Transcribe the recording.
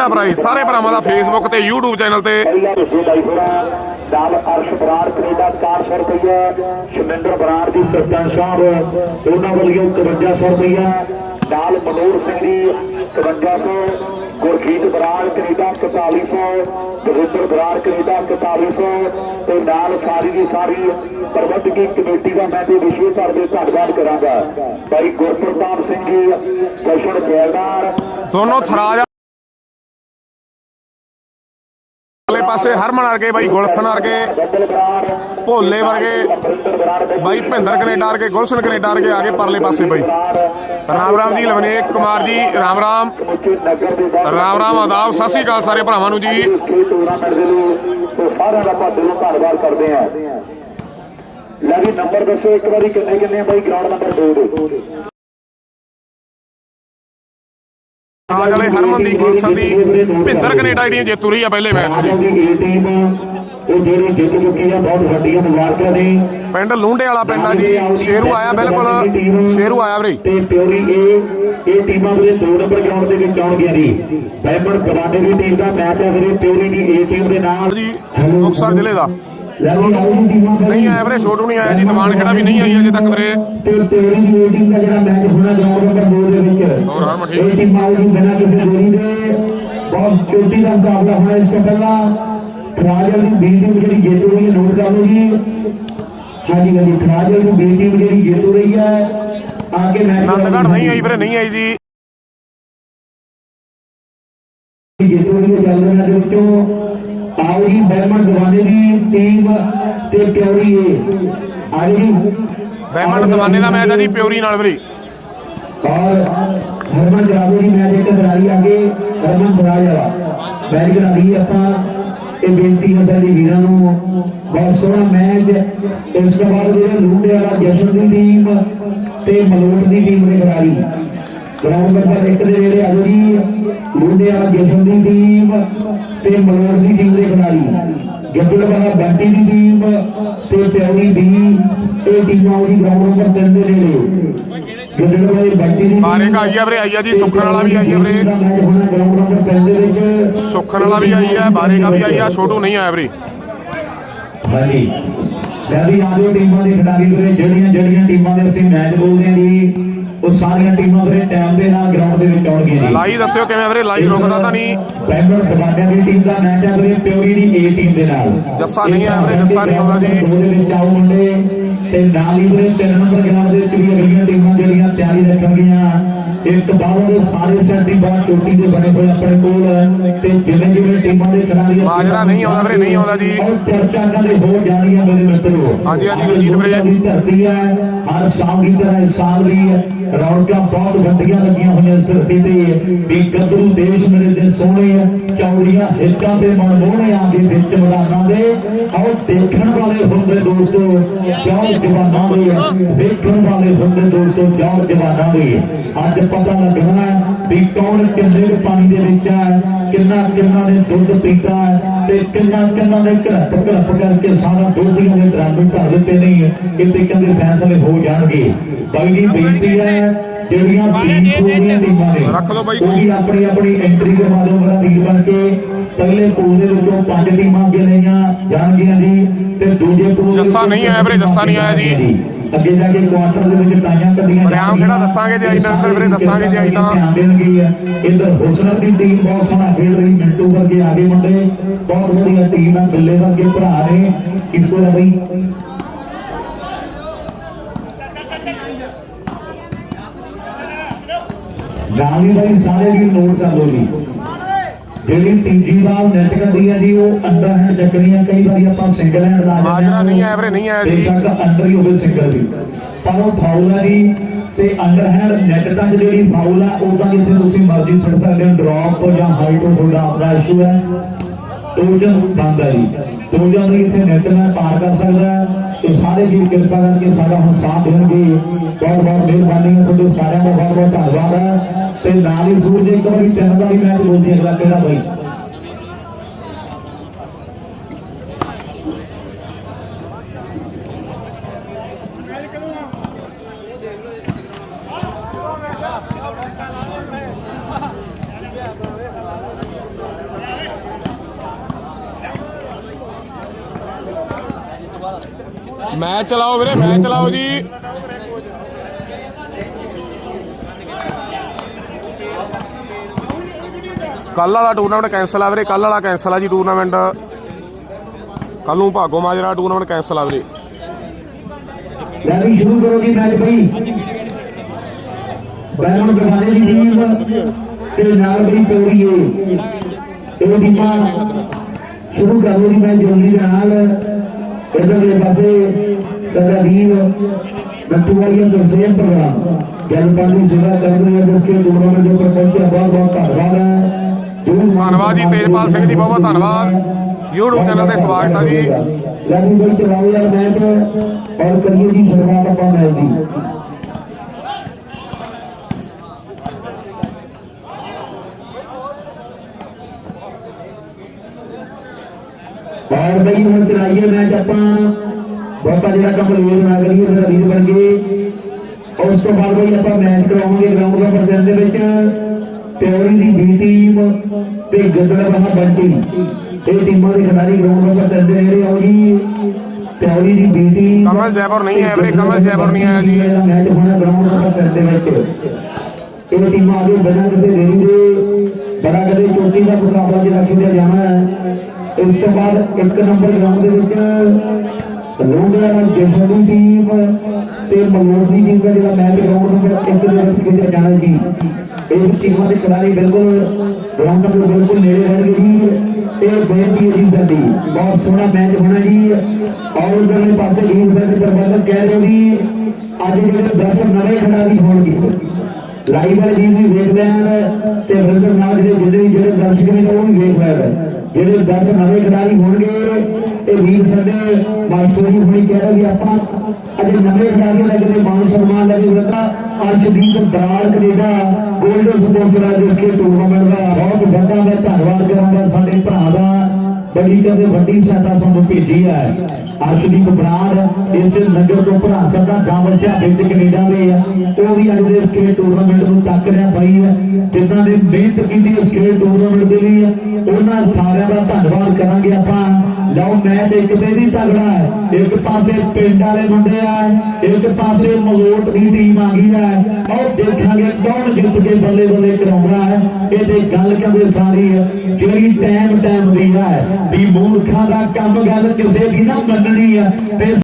ਪਹਿਲਾ ਪ੍ਰਾਈਜ਼ ਸਾਰੇ ਭਰਾਵਾਂ ਦਾ ਫੇਸਬੁੱਕ ਤੇ YouTube ਚੈਨਲ ਤੇ। ਪਹਿਲਾ ਰੁਪਏ ਬਾਈ ਹੋਣਾ ਨਾਲ ਅਰਸ਼ ਬਰਾੜ ਕੈਨੇਡਾ 400 ਰੁਪਏ ਸ਼ਮਿੰਦਰ ਬਰਾੜ ਦੀ ਸਰਪੰਚ ਸਾਹਿਬ ਉਹਨਾਂ ਵੱਲੋਂ 5100 ਰੁਪਏ ਨਾਲ ਮਨੋਰ ਸਿੰਘ ਦੀ 5100 ਗੁਰਜੀਤ ਬਰਾੜ ਕੈਨੇਡਾ 4100 ਦਵਿੰਦਰ ਬਰਾੜ ਕੈਨੇਡਾ 4100 ਤੇ ਨਾਲ ਸਾਰੀ ਦੀ ਸਾਰੀ ਪ੍ਰਬੰਧਕੀ ਕਮੇਟੀ ਦਾ ਮੈਂ ਤੇ ਵਿਸ਼ੇਸ਼ ਤੌਰ ਤੇ ਧੰਨਵਾਦ ਕਰਾਂਗਾ। ਭਾਈ ਗੁਰਪ੍ਰਤਾਪ ਸਿੰਘ ਜੀ ਜਸ਼ਨ ਗੈਲਦਾਰ ਦੋਨੋਂ ਥਰਾਜ ਪਾਸੇ ਹਰਮਨ ਵਰਗੇ ਬਾਈ ਗੁਲਸ਼ਨ ਵਰਗੇ, ਭੋਲੇ ਵਰਗੇ, ਬਾਈ ਭਿੰਦਰ ਕੈਨੇਡਾ ਵਰਗੇ, ਗੁਲਸ਼ਨ ਕੈਨੇਡਾ ਵਰਗੇ ਆਗੇ ਪਰਲੇ ਪਾਸੇ ਬਾਈ। ਰਾਮ ਰਾਮ ਜੀ, ਲਵਨੇਕ ਕੁਮਾਰ ਜੀ, ਰਾਮ ਰਾਮ। ਰਾਮ ਰਾਮ, ਆਦਾਬ, ਸਤਿ ਸ਼੍ਰੀ ਅਕਾਲ ਸਾਰੇ ਭਰਾਵਾਂ ਨੂੰ ਜੀ। ਸਾਰਿਆਂ ਦਾ ਆਪਾਂ ਦਿਲੋਂ ਧੰਨਵਾਦ ਕਰਦੇ ਹਾਂ ਲੈ ਵੀ ਨੰਬਰ ਦੱਸੋ ਇੱਕ ਵਾਰੀ ਕਿੰਨੇ ਕਿੰਨੇ ਬਾਈ ਗਰਾਊਂਡ ਨੰਬਰ 2 ਦੇ। ਰਾਜ ਵਾਲੇ ਹਰਮਨ ਦੀ ਗੁਲਸ਼ਨ ਦੀ ਭਿੰਦਰ ਕੈਨੇਡਾ ਜਿਹੜੀਆਂ ਜੇਤੂ ਰਹੀ ਆ ਪਹਿਲੇ ਮੈਚ। ਆਜੋ ਉਹ ਜਿਹੜੀ ਜਿੱਤ ਚੁੱਕੀ ਆ ਬਹੁਤ ਵੱਡੀਆਂ ਮੁਬਾਰਕਾਂ ਨੇ। ਪਿੰਡ ਲੂੰਡੇ ਵਾਲਾ ਪਿੰਡ ਆ ਜੀ। ਸ਼ੇਰੂ ਆਇਆ ਬਿਲਕੁਲ। ਸ਼ੇਰੂ ਆਇਆ ਵੀਰੇ। ਤੇ ਪਿਓਰੀ ਇਹ ਇਹ ਟੀਮਾਂ ਵੀਰੇ ਦੋ ਨੰਬਰ ਗਰਾਊਂਡ ਦੇ ਵਿੱਚ ਆਉਣਗੀਆਂ ਜੀ। ਬੈਂਬਰ ਕਮਾਂਡੇ ਦੀ ਟੀਮ ਦਾ ਮੈਚ ਹੈ ਵੀਰੇ ਪਿਓਰੀ ਦੀ ਇਹ ਟੀਮ ਦੇ ਨਾਲ। ਜੀ ਮੁਕਤਸਰ ਜ਼ਿਲ੍ਹੇ ਦਾ। ਨਹੀਂ ਆਇਆ ਵੀਰੇ ਛੋਟੂ ਨਹੀਂ ਆਇਆ ਜੀ ਦੀਵਾਨ ਖੇੜਾ ਵੀ ਨਹੀਂ ਆਈ ਅਜੇ ਤੱਕ ਵੀਰੇ। ਤੇ ਪਿਓਰੀ ਦੀ ਇਹ ਟੀਮ ਦਾ ਜਿਹੜਾ ਮੈਚ ਹੋਣਾ ਗਰਾਊਂਡ ਨੰਬਰ 2 ਦੇ ਵਿੱਚ। ਹੋਰ ਹਰਮਨ ਠੀਕ ਇਹ ਟੀਮ ਆਉਗੀ ਬਿਨਾਂ ਕਿਸੇ ਗੋਲੀ ਦੇ। ਬਹੁਤ ਚੋਟੀ ਦਾ ਮੁਕਾਬਲਾ ਹੋਣਾ ਇਸ ਤੋਂ ਪਹਿਲਾਂ। ਖਰਾਜਲ ਦੀ ਬੀ ਟੀਮ ਜਿਹੜੀ ਜੇਤੂ ਰਹੀ ਹੈ ਨੋਟ ਕਰ ਲਓ ਜੀ। ਹਾਂਜੀ ਹਾਂਜੀ ਖਰਾਜਲ ਦੀ ਬੀ ਟੀਮ ਜਿਹੜੀ ਜੇਤੂ ਰਹੀ ਹੈ। ਆਗੇ ਮੈਚ ਆਨੰਦਗੜ੍ਹ ਨਹੀਂ ਆਈ ਵੀਰੇ ਨਹੀਂ ਆਈ ਜੀ। ਜੇਤੂ ਰਹੀ ਹੈ ਚੱਲ ਰਿਹਾ ਦੇ ਵਿੱਚੋਂ ਆਓ ਜੀ ਬਹਿਮਨ ਦਵਾਨੇ ਦੀ ਟੀਮ ਤੇ ਪਿਉਰੀ ਏ। ਆਓ ਜੀ ਬਹਿਮਨ ਦਵਾਨੇ ਦਾ ਮੈਚ ਹੈ ਜੀ ਪਿਉਰੀ ਨਾਲ ਵੀਰੇ। ਔਰ ਹਰਮਨ ਜਰਾਬੋ ਦੀ ਮੈਚ ਇੱਕ ਬਰਾਈ ਅੱਗੇ। ਹਰਮਨ ਬਰਾਜ ਵਾਲਾ। ਮੈਚ ਕਰਾ ਲਈ ਆਪਾਂ। ਇਹ ਬੇਨਤੀ ਹੈ ਸਾਡੇ ਵੀਰਾਂ ਨੂੰ। ਬਹੁਤ ਸੋਹਣਾ ਮੈਚ। ਇਸ ਤੋਂ ਬਾਅਦ ਜਿਹੜਾ ਲੂਟੇ ਵਾਲਾ ਜਸ਼ਨ ਦੀ ਟੀਮ ਤੇ ਮਲੋਟ ਦੀ ਟੀਮ ਨੇ ਕਰਾ ਲਈ। ਗਰਾਊਂਡ ਨੰਬਰ 1 ਦੇ ਜਿਹੜੇ ਆਜੋ ਜੀ ਲੂੰਡੇ ਵਾਲਾ ਜਸ਼ਨ ਦੀ ਟੀਮ ਤੇ ਮਲੋਟ ਦੀ ਟੀਮ ਕਰਾ ਲਈ ਗੱਜਲ ਵਾਲਾ ਬੈਂਟੀ ਦੀ ਟੀਮ ਤੇ ਪਿਆਰੀ ਦੀ ਇਹ ਟੀਮਾਂ ਉਹਦੀ ਗਰਾਊਂਡ ਨੰਬਰ 3 ਦੇ ਨੇੜੇ। ਗੱਜਲ ਵਾਲੀ ਬੈਂਟੀ ਦੀ ਬਾਰੇ ਕਾ ਆਈ ਆ ਵੀਰੇ ਆਈ ਆ ਜੀ ਸੁੱਖਣ ਵਾਲਾ ਵੀ ਆਈ ਆ ਵੀਰੇ। ਦਾ ਗਰਾਊਂਡ ਨੰਬਰ 3 ਦੇ ਵਿੱਚ। ਸੁੱਖਣ ਵਾਲਾ ਵੀ ਆਈ ਆ ਬਾਰੇ ਕਾ ਵੀ ਆਈ ਆ ਛੋਟੂ ਨਹੀਂ ਆਇਆ ਵੀਰੇ। ਹਾਂਜੀ। ਲੈ ਵੀ ਆਜੋ ਟੀਮਾਂ ਦੇ ਖਿਡਾਰੀ ਵੀਰੇ ਜਿਹੜੀਆਂ ਜਿਹੜੀਆਂ ਟੀਮਾਂ ਦੇ ਅਸੀਂ ਮੈਚ ਬੋਲਦੇ ਹਾਂ ਜੀ। ਉਹ ਸਾਰੀਆਂ ਟੀਮਾਂ ਵੀਰੇ ਟਾਈਮ ਦੇ ਨਾਲ ਗਰਾਊਂਡ ਦੇ ਵਿੱਚ ਆਉਣਗੀਆਂ ਜੀ ਲਾਈ ਦੱਸਿਓ ਕਿਵੇਂ ਵੀਰੇ ਲਾਈ ਰੁਕਦਾ ਤਾਂ ਨਹੀਂ ਬੈਂਗਲੌਰ ਦਵਾਨਿਆਂ ਦੀ ਟੀਮ ਦਾ ਮੈਚ ਹੈ ਵੀਰੇ ਪਿਓਰੀ ਦੀ ਏ ਟੀਮ ਦੇ ਨਾਲ ਜੱਸਾ ਨਹੀਂ ਆਇਆ ਵੀਰੇ, ਜੱਸਾ ਨਹੀਂ ਆਉਂਦਾ ਜੀ। ਦੋ ਦੇ ਵਿੱਚ ਆਓ ਮੁੰਡੇ ਤੇ ਨਾਲ ਹੀ ਵੀਰੇ ਤਿੰਨ ਨੰਬਰ ਗਰਾਊਂਡ ਦੇ ਵਿੱਚ ਵੀ ਅਗਲੀਆਂ ਟੀਮਾਂ ਜਿਹੜੀਆਂ ਤਿਆਰੀ ਰੱਖਣਗੀਆਂ ਇੱਕ ਬਾਹਰ ਦੇ ਸਾਰੇ ਸੈਂਟੀ ਬਾਹਰ ਚੋਟੀ ਦੇ ਬਣੇ ਹੋਏ ਆਪਣੇ ਕੋਲ ਤੇ ਜਿਵੇਂ ਜਿਵੇਂ ਟੀਮਾਂ ਦੇ ਖਿਡਾਰੀ ਮਾਜਰਾ ਨਹੀਂ ਆਉਂਦਾ ਵੀਰੇ, ਨਹੀਂ ਆਉਂਦਾ ਜੀ। ਚਰਚਾ ਕਦੇ ਹੋ ਜਾਣੀਆਂ ਮੇਰੇ ਮਿੱਤਰੋ ਹਾਂਜੀ, ਹਾਂਜੀ, ਗੁਰਜੀਤ ਵੀਰੇ। ਦੀ ਧਰਤੀ ਹੈ ਹਰ ਸਾਲ ਦੀ ਤਰ੍ਹਾਂ ਇਸ ਸਾਲ ਵੀ ਰੌਣਕਾਂ ਬਹੁਤ ਵੱਡੀਆਂ ਲੱਗੀਆਂ ਹੋਈਆਂ ਇਸ ਧਰਤੀ ਤੇ ਵੀ ਗੱਭਰੂ ਦੇਸ਼ ਮੇਰੇ ਦੇ ਸੋਹਣੇ ਚੌੜੀਆਂ ਹਿੱਕਾਂ ਤੇ ਮਨਮੋਹਣਿਆਂ ਦੇ ਵਿੱਚ ਮਰਾਨਾਂ ਦੇ। ਆਓ ਦੇਖਣ ਵਾਲੇ ਹੁੰਦੇ ਦੋਸਤੋ, ਜਾਓ ਜਵਾਨਾਂ ਦੇ। ਦੇਖਣ ਵਾਲੇ ਹੁੰਦੇ ਦੋਸਤੋ, ਜਾਓ ਜਵਾਨਾਂ ਦੇ। ਅੱਜ ਪਤਾ ਲੱਗਣਾ ਵੀ ਕੌਣ ਕਿੰਨੇ ਪਾਣੀ ਦੇ ਵਿੱਚ ਹੈ ਕਿੰਨਾ ਕਿੰਨਾ ਨੇ ਦੁੱਧ ਪੀਤਾ ਤੇ ਕਿੰਨਾ ਕਿੰਨਾ ਨੇ ਘੜਪ ਘੜਪ ਕਰਕੇ ਸਾਰਾ ਦੋਧੀਆਂ ਦੇ ਡਰਾਮੇ ਭਰ ਦਿੱਤੇ ਨੇ। ਕਿਤੇ ਕਹਿੰਦੇ ਫੈਸਲੇ ਹੋ ਜਾਣਗੇ। ਬਾਈ ਜੀ ਬੇਨਤੀ ਹੈ ਜਿਹੜੀਆਂ ਟੀਮ ਨੇ ਰੱਖ ਲਓ ਬਾਈ। ਵੀ ਆਪਣੀ ਆਪਣੀ ਐਂਟਰੀ ਦੇ ਮਾਧਿਅਮ ਨਾਲ ਵੀਰ ਬਣ ਕੇ ਪਹਿਲੇ ਪੂਲ ਦੇ ਵਿੱਚੋਂ ਪੰਜ ਟੀਮਾਂ ਅੱਗੇ ਲਈਆਂ ਜਾਣਗੀਆਂ ਜੀ ਤੇ ਦੂਜੇ ਪੂਲ ਜੱਸਾ ਨਹੀਂ ਆਇਆ ਵੀਰੇ, ਜੱਸਾ ਨਹੀਂ ਆਇਆ ਜੀ। ਅੱਗੇ ਜਾ ਕੇ ਕੁਆਟਰ ਦੇ ਵਿੱਚ ਟਾਈਆਂ ਕੱਢੀਆਂ ਬਰਿਆਮ ਖੇੜਾ ਦੱਸਾਂਗੇ ਜੇ ਆਈ ਨਰਿੰਦਰ ਵੀਰੇ ਦੱਸਾਂਗੇ ਜੇ ਆਈ ਤਾਂ। ਇਧਰ ਹੁਸਨਤ ਦੀ ਟੀਮ ਬਹੁਤ ਸੋਹਣਾ ਖੇਡ ਰਹੀ ਮਿੰਟੂ ਵਰਗੇ ਆਗੇ ਮੁੰਡੇ। ਬਹੁਤ ਵਧੀਆ ਟੀਮ ਹੈ ਬਿੱਲੇ ਵਰਗੇ ਭਰਾ ਨੇ। ਕੋਲ ਹੈ ਬਈ ਗਾਲੀ ਬਾਈ ਸਾਰੇ ਵੀ ਨੋਟ ਕਰ ਲਓ ਜੀ। ਜਿਹੜੀ ਤੀਜੀ ਵਾਰ ਨੈਟ ਕਰਦੀ ਹੈ ਜੀ ਉਹ ਅੰਦਰ ਹੈਂਡ ਚੱਕਣੀਆਂ ਕਈ ਵਾਰੀ ਆਪਾਂ ਸਿੰਗਲ ਹੈਂਡ ਲਾ ਦਿੰਦੇ ਹਾਂ। ਮਾਜਰਾ ਨਹੀਂ ਆਇਆ ਵੀਰੇ, ਨਹੀਂ ਆਇਆ ਜੀ। ਬੇਸ਼ੱਕ ਅੰਦਰ ਹੀ ਹੋਵੇ ਸਿੰਗਲ ਵੀ ਪਰ ਉਹ ਫਾਉਲ ਹੈ ਜੀ ਤੇ ਅੰਡਰ ਹੈਂਡ ਨੈਟ ਤੱਕ ਜਿਹੜੀ ਫਾਉਲ ਹੈ ਉਹਦਾ ਜਿੱਥੇ ਤੁਸੀਂ ਮਰਜ਼ੀ ਸੁੱਟ ਸਕਦੇ ਹੋ ਡ੍ਰੌਪ ਜਾਂ ਹਾਈਟ ਤੁਹਾਡਾ ਆਪਣਾ ਇਸ਼ੂ ਹੈ ਟੋਜਨ ਬੰਦ ਹੈ ਜੀ। ਟੋਜਨ ਦੀ ਇੱਥੇ ਨੈਟ ਨਾਲ ਪਾਰ ਕਰ ਸਕਦਾ ਤੇ ਸਾਰੇ ਜੀ ਕਿਰਪਾ ਕਰਕੇ ਸਾਡਾ ਹੁਣ ਸਾਥ ਦੇਣਗੇ। ਬਹੁਤ ਬਹੁਤ ਮਿਹਰਬਾਨੀ ਹੈ ਤੁਹਾਡੇ ਸਾਰਿਆਂ ਦਾ, ਬਹੁਤ ਬਹੁਤ ਧੰਨਵਾਦ ਹੈ। ਤੇ ਨਾਲ ਹੀ ਸੂਰਜ ਇੱਕ ਵਾਰੀ ਤਿੰਨ ਵਾਰੀ ਮੈਚ ਬੋਲਦੀ ਅਗਲਾ ਕਿਹੜਾ ਬਾਈ ਮੈਚ ਚਲਾਓ ਵੀਰੇ, ਮੈਚ ਚਲਾਓ ਜੀ। ਕੱਲ ਵਾਲਾ ਟੂਰਨਾਮੈਂਟ ਕੈਨਸਲ ਆ ਵੀਰੇ ਕੱਲ ਵਾਲਾ ਕੈਨਸਲ ਆ ਜੀ ਟੂਰਨਾਮੈਂਟ ਕੱਲ ਨੂੰ ਭਾਗੋ ਮਾਜਰਾ ਟੂਰਨਾਮੈਂਟ ਕੈਨਸਲ ਆ ਵੀਰੇ। ਲੈ ਵੀ ਸ਼ੁਰੂ ਕਰੋ ਮੈਚ ਬਈ। ਬੈਲਨ ਬਰਵਾਲੇ ਦੀ ਟੀਮ ਤੇ ਨਾਲ ਬਈ ਪੌੜੀਏ ਇਹ ਟੀਮਾਂ ਸ਼ੁਰੂ ਕਰੋ ਜੀ ਮੈਚ ਜਲਦੀ ਦੇ ਨਾਲ ਇਧਰਲੇ ਪਾਸੇ ਸਾਡਾ ਵੀਰ ਨੱਤੂ ਵਾਲੀਆ ਦਰਸੇਮ ਪ੍ਰੋਗਰਾਮ। ਜਲਪਾਲੀ ਸੇਵਾ ਕਰਦੇ ਹੈ ਜਿਸ ਕੇ ਟੂਰਨਾਮੈਂਟ ਦੇ ਉੱਪਰ ਪਹੁੰਚਿਆ ਬਹੁਤ ਬਹੁਤ ਧੰਨਵਾਦ ਹੈ। ਧੰਨਵਾਦ ਜੀ, ਤੇਜਪਾਲ ਸਿੰਘ ਜੀ, ਬਹੁਤ ਬਹੁਤ ਧੰਨਵਾਦ। YouTube ਚੈਨਲ ਤੇ ਸਵਾਗਤ ਹੈ ਜੀ। ਲੈ ਵੀ ਬਈ ਚਲਾਓ ਯਾਰ ਮੈਚ। ਔਰ ਕਰੀਏ ਜੀ ਸ਼ੁਰੂਆਤ ਆਪਾਂ ਮੈਚ ਦੀ। ਬਈ ਹੁਣ ਚਲਾਈਏ ਮੈਚ ਆਪਾਂ ਬਹੁਤਾ ਜਿਹੜਾ ਕੰਮ ਲੇਟ ਨਾ ਕਰੀਏ ਫਿਰ ਵੀਰ ਬਣ ਗਏ। ਉਸ ਤੋਂ ਬਾਅਦ ਬਈ ਆਪਾਂ ਮੈਚ ਕਰਾਵਾਂਗੇ ਗਰਾਊਂਡ ਦਾ ਪ੍ਰਦਰਸ਼ਨ ਦੇ ਵਿੱਚ। ਪਿਓਰੀ ਦੀ ਬੀ ਟੀਮ ਤੇ ਗੱਦੜਬਾਹਾ ਬੰਟੀ ਇਹ ਟੀਮਾਂ ਦੇ ਖਿਡਾਰੀ ਗਰਾਊਂਡ ਦਾ ਪ੍ਰਦਰਸ਼ਨ ਦੇ ਜਿਹੜੇ ਆਓ ਜੀ। ਪਿਓਰੀ ਦੀ ਬੀ ਟੀਮ ਕਮਲ ਜੈਪੁਰ ਨਹੀਂ ਆਇਆ ਵੀਰੇ, ਕਮਲ ਜੈਪੁਰ ਨਹੀਂ ਆਇਆ ਜੀ। ਮੈਚ ਹੋਣਾ ਗਰਾਊਂਡ ਦਾ ਪ੍ਰਦਰਸ਼ਨ ਦੇ ਵਿੱਚ। ਇਹ ਟੀਮਾਂ ਆਗੇ ਬਿਨਾਂ ਕਿਸੇ ਦੇਰੀ ਦੇ ਬੜਾ ਕਦੇ ਚੋਟੀ ਦਾ ਮੁਕਾਬਲਾ ਜਿਹੜਾ ਖੇਡਿਆ ਜਾਣਾ ਹੈ। ਇਸ ਤੋਂ ਬਾਅਦ ਇੱਕ ਨੰਬਰ ਗਰਾਊਂਡ ਦੇ ਵਿੱਚ ਲੋਂਗਿਆ ਨਾਲ ਜੇਸਨ ਦੀ ਟੀਮ ਤੇ ਮਲੋਰ ਦੀ ਟੀਮ ਦਾ ਜਿਹੜਾ ਮੈਚ ਗਰਾਊਂਡ ਨੰਬਰ ਇੱਕ ਦੇ ਵਿੱਚ ਖੇਡਿਆ ਜਾਣਾ ਜੀ। ਇਹ ਟੀਮਾਂ ਦੇ ਖਿਡਾਰੀ ਬਿਲਕੁਲ ਗਰਾਊਂਡ ਦੇ ਬਿਲਕੁਲ ਨੇੜੇ ਰਹਿਣਗੇ ਜੀ ਇਹ ਬੇਨਤੀ ਹੈ ਜੀ ਸਾਡੀ, ਬਹੁਤ ਸੋਹਣਾ ਮੈਚ ਹੋਣਾ ਜੀ। ਔਰ ਉਧਰਲੇ ਪਾਸੇ ਵੀਰ ਸਾਡੇ ਪ੍ਰਬੰਧਕ ਕਹਿ ਰਹੇ ਵੀ ਅੱਜ ਜਿਹੜੇ 10 ਨਵੇਂ ਖਿਡਾਰੀ ਹੋਣਗੇ ਲਾਈਵ ਵਾਲੇ ਜੀ ਵੀ ਵੇਖਦੇ ਹਨ ਤੇ ਬ੍ਰਦਰ ਨਾਲ ਜਿਹੜੇ ਜਿਹੜੇ ਦਰਸ਼ਕ ਨੇ ਉਹ ਵੀ ਵੇਖ ਰਹੇ ਹਨ ਜਿਹੜੇ 10 ਨਵੇਂ ਖਿਡਾਰੀ ਹੋਣਗੇ। ਇਹ ਵੀਰ ਸਾਡੇ ਮਾਸਟਰ ਜੀ ਕਹਿ ਰਹੇ ਵੀ ਆਪਾਂ ਅਜੇ ਨਵੇਂ ਖਿਡਾਰੀ ਦਾ ਜਿਹੜੇ ਮਾਨ ਸਨਮਾਨ ਲੈ ਕੇ ਬਤਾ Arshdeep Brar Canada, golden sponsor ਹੈ ਜਿਸ ਕੇ ਟੂਰਨਾਮੈਂਟ ਦਾ ਬਹੁਤ ਵੱਡਾ ਮੈਂ ਧੰਨਵਾਦ ਕਰਾਂਗਾ ਸਾਡੇ ਭਰਾ ਦਾ। ਬੜੀ ਕਦੇ ਵੱਡੀ ਸਹਾਇਤਾ ਸਾਨੂੰ ਭੇਜੀ ਹੈ। ਅਰਸ਼ਦੀਪ ਬਰਾੜ ਇਸ ਨਗਰ ਤੋਂ ਭਰਾ ਸਾਡਾ ਜਾਵਸਿਆ ਵਿੱਚ ਕੈਨੇਡਾ ਦੇ ਆ। ਉਹ ਵੀ ਅੱਜ ਦੇ ਸਕੇਟ ਟੂਰਨਾਮੈਂਟ ਨੂੰ ਤੱਕ ਰਿਹਾ ਪਈ ਹੈ। ਜਿਨ੍ਹਾਂ ਨੇ ਮਿਹਨਤ ਕੀਤੀ ਇਸ ਟੂਰਨਾਮੈਂਟ ਦੇ ਲਈ। ਉਹਨਾਂ ਸਾਰਿਆਂ ਦਾ ਧੰਨਵਾਦ ਕਰਾਂਗੇ ਆਪਾਂ। ਲਓ ਮੈਚ ਇੱਕ ਤੇ ਵੀ ਤਗੜਾ ਹੈ। ਇੱਕ ਪਾਸੇ ਪਿੰਡ ਵਾਲੇ ਮੁੰਡੇ ਆ, ਇੱਕ ਪਾਸੇ ਮਲੋਟ ਦੀ ਟੀਮ ਆ ਗਈ ਹੈ। ਆਓ, ਦੇਖਾਂਗੇ ਕੌਣ ਜਿੱਤ ਕੇ ਬੱਲੇ ਬੱਲੇ ਕਰਾਉਂਦਾ ਹੈ। ਇਹ ਤੇ ਗੱਲ ਕਹਿੰਦੇ ਸਾਰੀ ਹੈ, ਜਿਹੜੀ ਟਾਈਮ ਟਾਈਮ ਦੀ ਹੈ, ਵੀ ਮੂਰਖਾਂ ਦਾ ਕੰਮ ਗੱਲ ਕਿਸੇ ਦੀ ਨਾ ਮੰਨਣੀ ਹੈ। ਤੇ